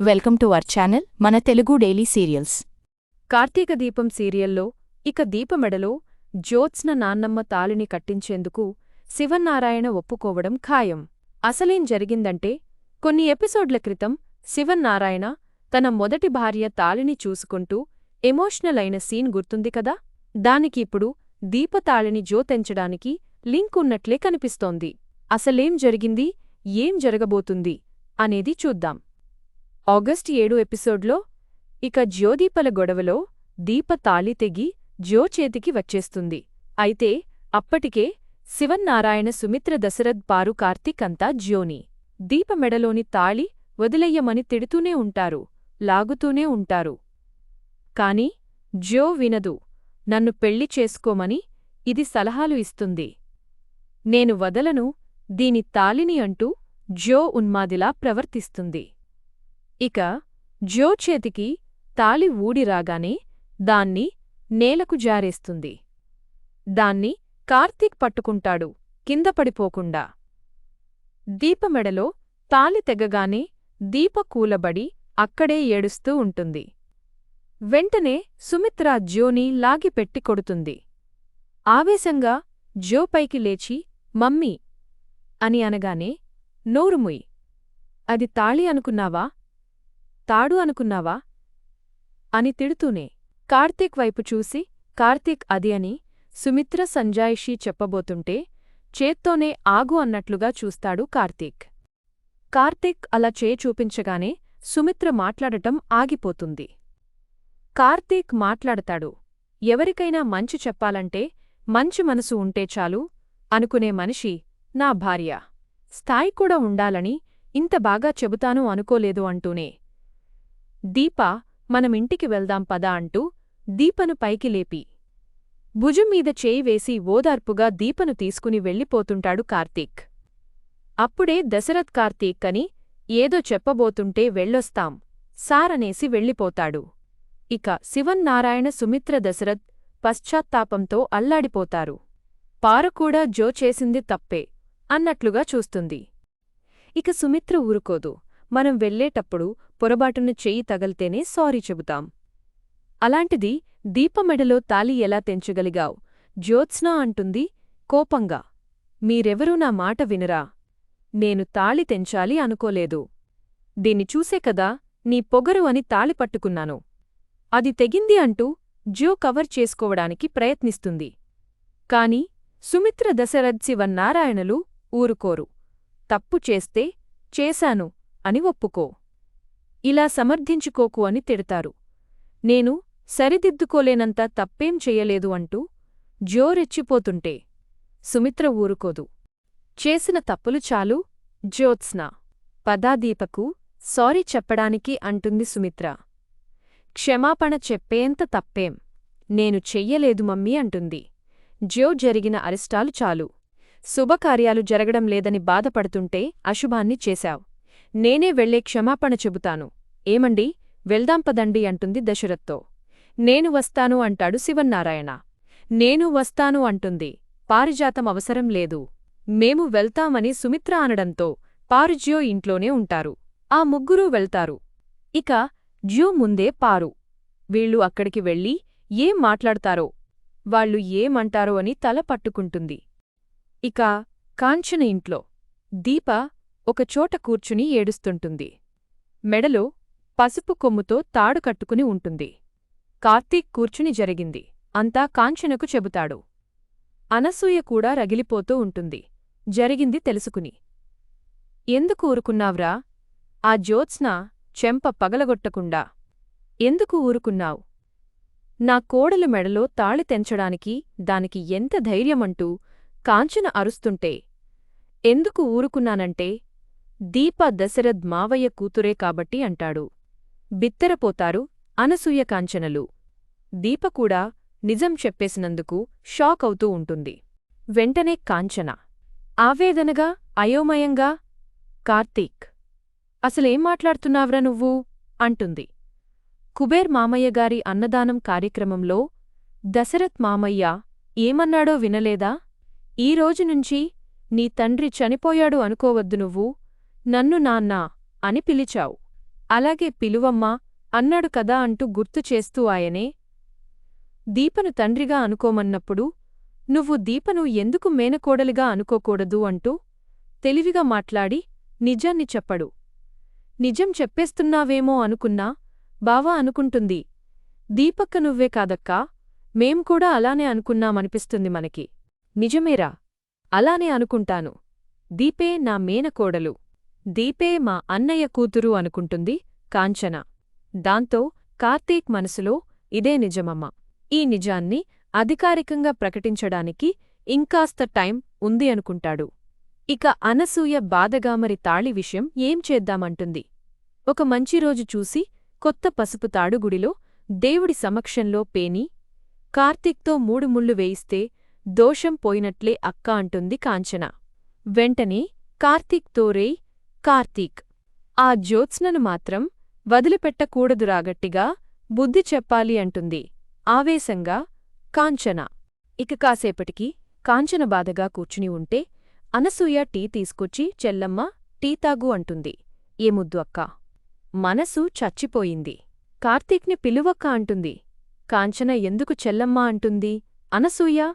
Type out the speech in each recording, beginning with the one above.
Welcome to our channel మన Telugu daily serials. Karthika దీపం సీరియల్లో ఇక దీపమెడలో జ్యోత్స్న నాన్నమ్మ తాళిని కట్టించేందుకు శివన్నారాయణ ఒప్పుకోవడం ఖాయం. అసలేం జరిగిందంటే కొన్ని ఎపిసోడ్ల క్రితం శివన్నారాయణ తన మొదటి భార్య తాళిని చూసుకుంటూ ఎమోషనల్ అయిన సీన్ గుర్తుంది కదా? దానికి ఇప్పుడు దీపతాళిని జ్యోతించడానికి లింక్ ఉన్నట్లే కనిపిస్తోంది. అసలేం జరిగింది? ఏం జరగబోతుంది? అనేది చూద్దాం. ఆగస్ట్ ఏడు ఎపిసోడ్లో ఇక జ్యోదీపల గొడవలో దీప తాళి తెగి జ్యో చేతికి వచ్చేస్తుంది. అయితే అప్పటికే శివన్నారాయణ సుమిత్ర దశరథ్ పారు కార్తీక్ అంతా జ్యోని. దీప మెడలోని తాళి వదిలెయ్యమని తిడుతూనే ఉంటారు లాగుతూనే ఉంటారు. కాని జ్యో వినదు నన్ను పెళ్ళి చేసుకోమని ఇది సలహాలు ఇస్తుంది. నేను వదలను దీని తాళిని అంటూ జ్యో ఉన్మాదిలా ప్రవర్తిస్తుంది. ఇక జో చేతికి తాళి ఊడిరాగానే దాన్ని నేలకు జారేస్తుంది. దాన్ని కార్తీక్ పట్టుకుంటాడు కింద పడిపోకుండా. దీపమెడలో తాళి తెగగానే దీప కూలబడి అక్కడే ఏడుస్తూ ఉంటుంది. వెంటనే సుమిత్ర జోని లాగిపెట్టి కొడుతుంది. ఆవేశంగా జో పైకి లేచి మమ్మీ అని అనగానే నోరుముయ్ అది తాళి అనుకున్నావా? తాడు అనుకున్నావా? అని తిడుతూనే కార్తీక్ వైపు చూసి కార్తీక్ అది అని సుమిత్ర సంజాయిషీ చెప్పబోతుంటే చేత్తోనే ఆగు అన్నట్లుగా చూస్తాడు కార్తీక్. కార్తీక్ అలా చేయి చూపించగానే సుమిత్ర మాట్లాడటం ఆగిపోతుంది. కార్తీక్ మాట్లాడతాడు ఎవరికైనా మంచి చెప్పాలంటే మంచి మనసు ఉంటే చాలు అనుకునే మనిషి నా భార్య. స్థాయి కూడా ఉండాలని ఇంత బాగా చెబుతాను అనుకోలేదు అంటూనే దీపా మనమింటికి వెళ్దాం పదా అంటూ దీపను పైకి లేపి భుజం మీద చేయి వేసి ఓదార్పుగా దీపను తీసుకుని వెళ్ళిపోతుంటాడు కార్తీక్. అప్పుడే దశరథ్ కార్తీక్ అని ఏదో చెప్పబోతుంటే వెళ్ళొస్తాం సారనేసి వెళ్ళిపోతాడు. ఇక శివన్నారాయణ సుమిత్ర దశరథ్ పశ్చాత్తాపంతో అల్లాడిపోతారు. పారకూడా జో చేసింది తప్పే అన్నట్లుగా చూస్తుంది. ఇక సుమిత్ర ఊరుకోదు. మనం వెళ్ళేటప్పుడు పొరబాటున చెయ్యి తగల్తేనే సారీ చెబుతాం. అలాంటిది దీపమెడలో తాలి ఎలా తెంచగలిగావ్? జ్యోత్స్నా అంటుంది కోపంగా. మీరెవరూ నా మాట వినరా? నేను తాళి తెంచాలి అనుకోలేదు. దీన్ని చూసే కదా నీ పొగరు అని తాళి పట్టుకున్నాను. అది తెగింది అంటూ జ్యో కవర్ చేసుకోవడానికి ప్రయత్నిస్తుంది. కాని సుమిత్ర దశరథ్ శివన్నారాయణలు ఊరుకోరు. తప్పు చేస్తే చేశాను. అని ఒప్పుకో. ఇలా సమర్థించుకోకు అని తిడతారు. నేను సరిదిద్దుకోలేనంత తప్పేం చెయ్యలేదు అంటూ జోరెచ్చిపోతుంటే సుమిత్ర ఊరుకోదు. చేసిన తప్పులు చాలు జ్యోత్స్న. పదాదీపకు సారీ చెప్పడానికి అంటుంది సుమిత్ర. క్షమాపణ చెప్పేంత తప్పేం? నేను చెయ్యలేదు మమ్మీ అంటుంది. జ్యో జరిగిన అరిష్టాలు చాలు. శుభకార్యాలు జరగడం లేదని బాధపడుతుంటే అశుభాన్ని చేశావ్. నేనే వెళ్ళే క్షమాపణ చెబుతాను. ఏమండి? వెళ్దాంపదండి అంటుంది దశరథ్తో. నేను వస్తాను అంటాడు శివన్నారాయణ. నేను వస్తాను అంటుంది. పారిజాతం అవసరం లేదు. మేము వెళ్తామని సుమిత్ర అనడంతో పారుజ్యో ఇంట్లోనే ఉంటారు. ఆ ముగ్గురూ వెళ్తారు. ఇక జ్యో ముందే పారు. వీళ్ళు అక్కడికి వెళ్ళి ఏం మాట్లాడతారో వాళ్ళు ఏమంటారో అని తల పట్టుకుంటుంది. ఇక కాంచన ఇంట్లో. దీప ఒకచోట కూర్చుని ఏడుస్తుంటుంది. మెడలో పసుపు కొమ్ముతో తాడు కట్టుకుని ఉంటుంది. కార్తీక్ కూర్చుని జరిగింది. అంతా కాంచనకు చెబుతాడు. అనసూయ కూడా రగిలిపోతూ ఉంటుంది. జరిగింది తెలుసుకుని. ఎందుకు ఊరుకున్నావ్రా? ఆ జ్యోత్స్న చెంప పగలగొట్టకుండా. ఎందుకు ఊరుకున్నావ్? నా కోడలు మెడలో తాళి తెంచడానికి దానికి ఎంత ధైర్యమంటూ కాంచన అరుస్తుంటే ఎందుకు ఊరుకున్నానంటే దీప దశరథ్ మావయ్య కూతురే కాబట్టి అంటాడు. బిత్తరపోతారు అనసూయ కాంచనలు. దీప కూడా నిజం చెప్పేసినందుకు షాక్ అవుతూ ఉంటుంది. వెంటనే కాంచన. ఆవేదనగా అయోమయంగా కార్తీక్. అసలేం మాట్లాడుతున్నావ్రా నువ్వు? అంటుంది. కుబేర్ మామయ్యగారి అన్నదానం కార్యక్రమంలో దశరథ్ మామయ్య ఏమన్నాడో వినలేదా? ఈ రోజునుంచి నీ తండ్రి చనిపోయాడు అనుకోవద్దు నువ్వు నన్ను నాన్నా అని పిలిచావు. అలాగే పిలువమ్మా అన్నాడు కదా అంటూ గుర్తు చేస్తూ ఆయనే దీపను తండ్రిగా అనుకోమన్నప్పుడు నువ్వు దీపను ఎందుకు మేనకోడలిగా అనుకోకూడదు అంటూ తెలివిగా మాట్లాడి నిజాన్ని చెప్పడు. నిజం చెప్పేస్తున్నావేమో అనుకున్నా బావా అనుకుంటుంది. దీపక్క నువ్వే కాదక్కా మేం కూడా అలానే అనుకున్నామనిపిస్తుంది మనకి. నిజమేరా? అలానే అనుకుంటాను. దీపే నా మేనకోడలు. దీపే మా అన్నయ్య కూతురు అనుకుంటుంది కాంచన. దాంతో కార్తీక్ మనసులో ఇదే నిజమమ్మ. ఈ నిజాన్ని అధికారికంగా ప్రకటించడానికి ఇంకాస్త టైం ఉంది అనుకుంటాడు. ఇక అనసూయ బాధగామరి తాళి విషయం ఏం చేద్దామంటుంది. ఒక మంచి రోజు చూసి కొత్త పసుపు తాడుగుడిలో దేవుడి సమక్షంలో పేని కార్తీక్తో మూడు ముళ్ళు వేయిస్తే దోషం పోయినట్లే అక్క అంటుంది కాంచన. వెంటనే కార్తీక్తో రేయ్ కార్తీక్. ఆ జ్యోత్స్నను మాత్రం వదిలిపెట్టకూడదురాగట్టిగా బుద్ధి చెప్పాలి అంటుంది. ఆవేశంగా కాంచన. ఇక కాసేపటికి కాంచన బాధగా కూర్చుని ఉంటే అనసూయ టీ తీసుకొచ్చి చెల్లమ్మ టీ తాగు అంటుంది. ఏముద్దు అక్క. మనసు చచ్చిపోయింది. కార్తీక్ని పిలువక్క అంటుంది. కాంచన ఎందుకు చెల్లమ్మ అంటుంది. అనసూయ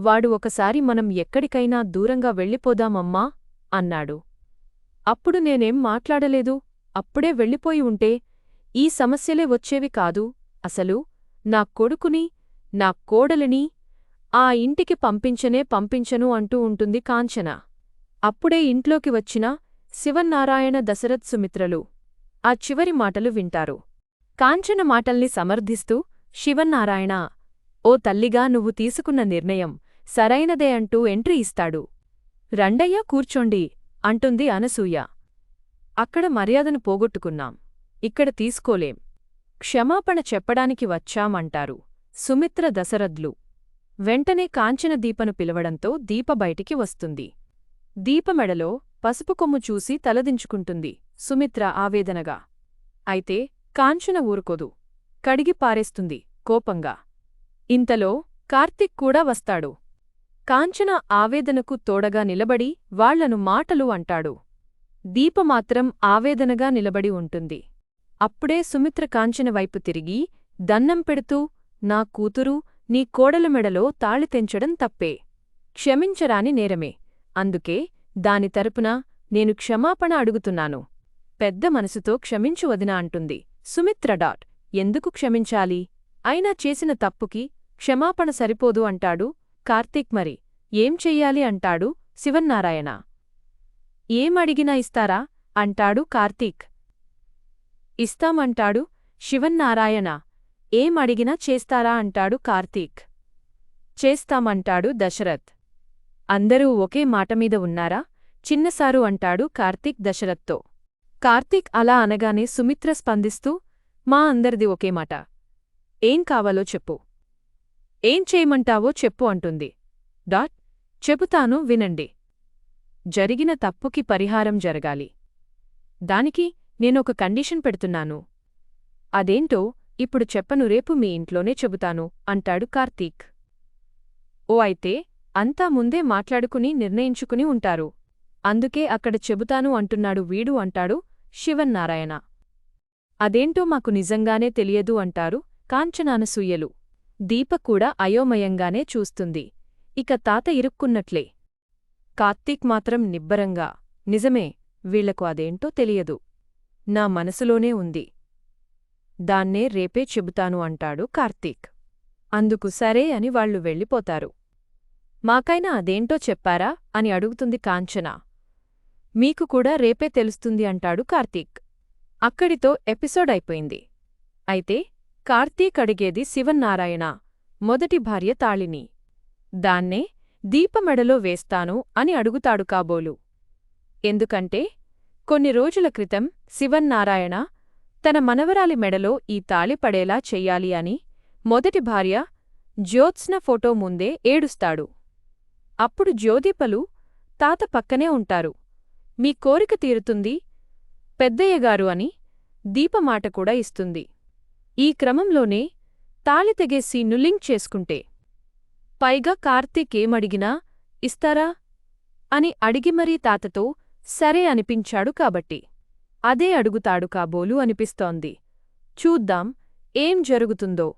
వాడు ఒకసారి మనం ఎక్కడికైనా దూరంగా వెళ్ళిపోదామమ్మా అన్నాడు. అప్పుడు నేనేం మాట్లాడలేదు అప్పుడే వెళ్ళిపోయి ఉంటే ఈ సమస్యలే వచ్చేవి కాదు అసలు నా కొడుకుని నా కోడలిని ఆ ఇంటికి పంపించనే పంపించను అంటూ ఉంటుంది కాంచన. అప్పుడే ఇంట్లోకి వచ్చిన శివన్నారాయణ దశరథ్ సుమిత్రలు ఆ చివరి మాటలు వింటారు. కాంచన మాటల్ని సమర్థిస్తూ శివన్నారాయణ ఓ తల్లిగా నువ్వు తీసుకున్న నిర్ణయం సరైనదే అంటూ ఎంట్రీ ఇస్తాడు. రండయ్య కూర్చోండి అంటుంది అనసూయ. అక్కడ మర్యాదను పోగొట్టుకున్నాం. ఇక్కడ తీసుకోలేం. క్షమాపణ చెప్పడానికి వచ్చామంటారు సుమిత్ర దశరథ్లు. వెంటనే కాంచన దీపను పిలవడంతో దీప బయటికి వస్తుంది. దీపమెడలో పసుపు కొమ్ము చూసి తలదించుకుంటుంది సుమిత్ర ఆవేదనగా. అయితే కాంచన ఊరుకోదు. కడిగి పారేస్తుంది కోపంగా. ఇంతలో కార్తిక్ కూడా వస్తాడు. కాంచన ఆవేదనకు తోడగా నిలబడి వాళ్ళను మాటలు అంటాడు. దీపమాత్రం ఆవేదనగా నిలబడి ఉంటుంది. అప్పుడే సుమిత్ర కాంచన వైపు తిరిగి దన్నం పెడుతూ నా కూతురు నీ కోడల మెడలో తాళి తెంచడం తప్పే. క్షమించరాని నేరమే. అందుకే దాని తరపున నేను క్షమాపణ అడుగుతున్నాను. పెద్ద మనసుతో క్షమించు వదినా అంటుంది. సుమిత్ర డాట్ ఎందుకు క్షమించాలి? అయినా చేసిన తప్పుకి క్షమాపణ సరిపోదు అంటాడు కార్తీక్ మరి ఏం చెయ్యాలి అంటాడు శివన్నారాయణ. ఏమడిగినా ఇస్తారా? అంటాడు కార్తీక్. ఇస్తామంటాడు శివన్నారాయణ. ఏమడిగినా చేస్తారా? అంటాడు కార్తీక్. చేస్తామంటాడు దశరథ్. అందరూ ఒకే మాటమీద ఉన్నారా? చిన్నసారు అంటాడు కార్తీక్ దశరథ్తో. కార్తీక్ అలా అనగానే సుమిత్ర స్పందిస్తూ మా అందరిది ఒకే మాట. ఏం కావాలో చెప్పు. ఏం చేయమంటావో చెప్పు అంటుంది. డాట్ చెబుతాను వినండి. జరిగిన తప్పుకి పరిహారం జరగాలి. దానికి నేనొక కండిషన్ పెడుతున్నాను. అదేంటో ఇప్పుడు చెప్పను రేపు మీ ఇంట్లోనే చెబుతాను అంటాడు కార్తీక్. ఓ అయితే అంతా ముందే మాట్లాడుకుని నిర్ణయించుకుని ఉంటారు. అందుకే అక్కడ చెబుతాను అంటున్నాడు వీడు అంటాడు శివన్నారాయణ. అదేంటో మాకు నిజంగానే తెలియదు అంటారు కాంచనానసూయలు దీప కూడా అయోమయంగానే చూస్తుంది. ఇక తాత ఇరుక్కున్నట్లే. కార్తీక్ మాత్రం నిబ్బరంగా నిజమే వీళ్ళకు అదేంటో తెలియదు. నా మనసులోనే ఉంది. దాన్నే రేపే చెబుతాను అంటాడు కార్తీక్. అందుకు సరే అని వాళ్ళు వెళ్ళిపోతారు. మాకైనా అదేంటో చెప్పారా? అని అడుగుతుంది కాంచన. మీకు కూడా రేపే తెలుస్తుంది అంటాడు కార్తీక్. అక్కడితో ఎపిసోడ్ అయిపోయింది. అయితే కార్తీక్ అడిగేది శివన్నారాయణ మొదటి భార్య తాళిని. దాన్నే దీపమెడలో వేస్తాను అని అడుగుతాడు కాబోలు. ఎందుకంటే కొన్ని రోజుల క్రితం శివన్నారాయణ తన మనవరాలి మెడలో ఈ తాళి పడేలా చెయ్యాలి అని మొదటి భార్య జ్యోత్స్న ఫోటో ముందే ఏడుస్తాడు. అప్పుడు జ్యోతిపలు తాత పక్కనే ఉంటారు. మీ కోరిక తీరుతుంది పెద్దయ్యగారు అని దీపమాట కూడా ఇస్తుంది. ఈ క్రమంలోనే తాళి తెగేసి నులింగ్ చేసుకుంటే. పైగా కార్తీక్ ఏమడిగినా ఇస్తారా? అని అడిగి మరీ తాతతో సరే అనిపించాడు కాబట్టి. అదే అడుగుతాడు కాబోలు అనిపిస్తోంది. చూద్దాం ఏం జరుగుతుందో.